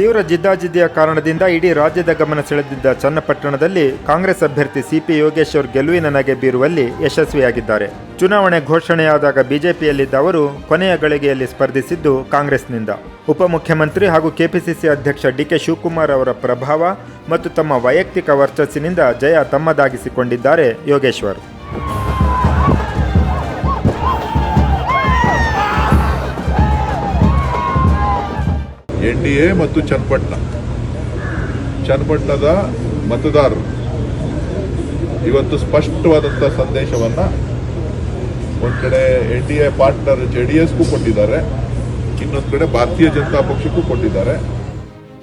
ತೀವ್ರ ಜಿದ್ದಾಜಿದ್ದಿಯ ಕಾರಣದಿಂದ ಇಡೀ ರಾಜ್ಯದ ಗಮನ ಸೆಳೆದಿದ್ದ ಚನ್ನಪಟ್ಟಣದಲ್ಲಿ ಕಾಂಗ್ರೆಸ್ ಅಭ್ಯರ್ಥಿ ಸಿಪಿ ಯೋಗೇಶ್ವರ್ ಗೆಲುವಿನ ನಗೆ ಬೀರುವಲ್ಲಿ ಯಶಸ್ವಿಯಾಗಿದ್ದಾರೆ. ಚುನಾವಣೆ ಘೋಷಣೆಯಾದಾಗ ಬಿಜೆಪಿಯಲ್ಲಿದ್ದ ಅವರು ಕೊನೆಯ ಗಳಿಗೆಯಲ್ಲಿ ಸ್ಪರ್ಧಿಸಿದ್ದು ಕಾಂಗ್ರೆಸ್ನಿಂದ. ಉಪಮುಖ್ಯಮಂತ್ರಿ ಹಾಗೂ ಕೆಪಿಸಿಸಿ ಅಧ್ಯಕ್ಷ ಡಿಕೆ ಶಿವಕುಮಾರ್ ಅವರ ಪ್ರಭಾವ ಮತ್ತು ತಮ್ಮ ವೈಯಕ್ತಿಕ ವರ್ಚಸ್ಸಿನಿಂದ ಜಯ ತಮ್ಮದಾಗಿಸಿಕೊಂಡಿದ್ದಾರೆ ಯೋಗೇಶ್ವರ್. ಎನ್ ಡಿ ಎ ಮತ್ತು ಚನ್ನಪಟ್ಟಣ. ಚನ್ನಪಟ್ಟಣದ ಮತದಾರರು ಇವತ್ತು ಸ್ಪಷ್ಟವಾದಂಥ ಸಂದೇಶವನ್ನು ಒಂದು ಕಡೆ N D A partner J D ಎಸ್ಗೂ ಕೊಟ್ಟಿದ್ದಾರೆ, ಇನ್ನೊಂದು ಕಡೆ ಭಾರತೀಯ ಜನತಾ ಪಕ್ಷಕ್ಕೂ ಕೊಟ್ಟಿದ್ದಾರೆ.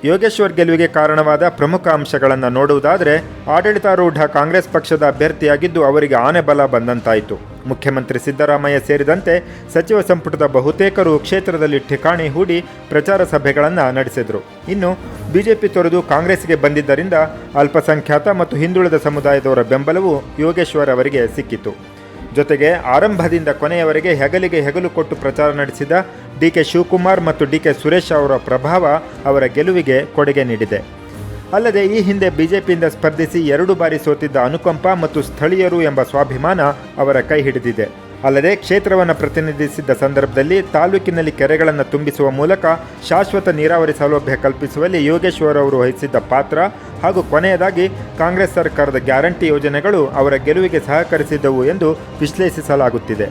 ಯೋಗೇಶ್ವರ್ ಗೆಲುವಿಗೆ ಕಾರಣವಾದ ಪ್ರಮುಖ ಅಂಶಗಳನ್ನು ನೋಡುವುದಾದರೆ ಆಡಳಿತಾರೂಢ ಕಾಂಗ್ರೆಸ್ ಪಕ್ಷದ ಅಭ್ಯರ್ಥಿಯಾಗಿದ್ದು ಅವರಿಗೆ ಆನೆ ಬಲ ಬಂದಂತಾಯಿತು. ಮುಖ್ಯಮಂತ್ರಿ ಸಿದ್ದರಾಮಯ್ಯ ಸೇರಿದಂತೆ ಸಚಿವ ಸಂಪುಟದ ಬಹುತೇಕರು ಕ್ಷೇತ್ರದಲ್ಲಿ ಠಿಕಾಣಿ ಹೂಡಿ ಪ್ರಚಾರ ಸಭೆಗಳನ್ನು ನಡೆಸಿದರು. ಇನ್ನು ಬಿಜೆಪಿ ತೊರೆದು ಕಾಂಗ್ರೆಸ್ಗೆ ಬಂದಿದ್ದರಿಂದ ಅಲ್ಪಸಂಖ್ಯಾತ ಮತ್ತು ಹಿಂದುಳಿದ ಸಮುದಾಯದವರ ಬೆಂಬಲವು ಯೋಗೇಶ್ವರ್ ಅವರಿಗೆ ಸಿಕ್ಕಿತು. ಜೊತೆಗೆ ಆರಂಭದಿಂದ ಕೊನೆಯವರೆಗೆ ಹೆಗಲಿಗೆ ಹೆಗಲು ಕೊಟ್ಟು ಪ್ರಚಾರ ನಡೆಸಿದ ಡಿ ಕೆ ಶಿವಕುಮಾರ್ ಮತ್ತು ಡಿ ಕೆ ಸುರೇಶ್ ಅವರ ಪ್ರಭಾವ ಅವರ ಗೆಲುವಿಗೆ ಕೊಡುಗೆ ನೀಡಿದೆ. ಅಲ್ಲದೆ ಈ ಹಿಂದೆ ಬಿಜೆಪಿಯಿಂದ ಸ್ಪರ್ಧಿಸಿ ಎರಡು ಬಾರಿ ಸೋತಿದ್ದ ಅನುಕಂಪ ಮತ್ತು ಸ್ಥಳೀಯರು ಎಂಬ ಸ್ವಾಭಿಮಾನ ಅವರ ಕೈ ಹಿಡಿದಿದೆ. ಅಲ್ಲದೆ ಕ್ಷೇತ್ರವನ್ನು ಪ್ರತಿನಿಧಿಸಿದ್ದ ಸಂದರ್ಭದಲ್ಲಿ ತಾಲೂಕಿನಲ್ಲಿ ಕೆರೆಗಳನ್ನು ತುಂಬಿಸುವ ಮೂಲಕ ಶಾಶ್ವತ ನೀರಾವರಿ ಸೌಲಭ್ಯ ಕಲ್ಪಿಸುವಲ್ಲಿ ಯೋಗೇಶ್ವರ್ ಅವರು ವಹಿಸಿದ್ದ ಪಾತ್ರ ಹಾಗೂ ಕೊನೆಯದಾಗಿ ಕಾಂಗ್ರೆಸ್ ಸರ್ಕಾರದ ಗ್ಯಾರಂಟಿ ಯೋಜನೆಗಳು ಅವರ ಗೆಲುವಿಗೆ ಸಹಕರಿಸಿದ್ದವು ಎಂದು ವಿಶ್ಲೇಷಿಸಲಾಗುತ್ತಿದೆ.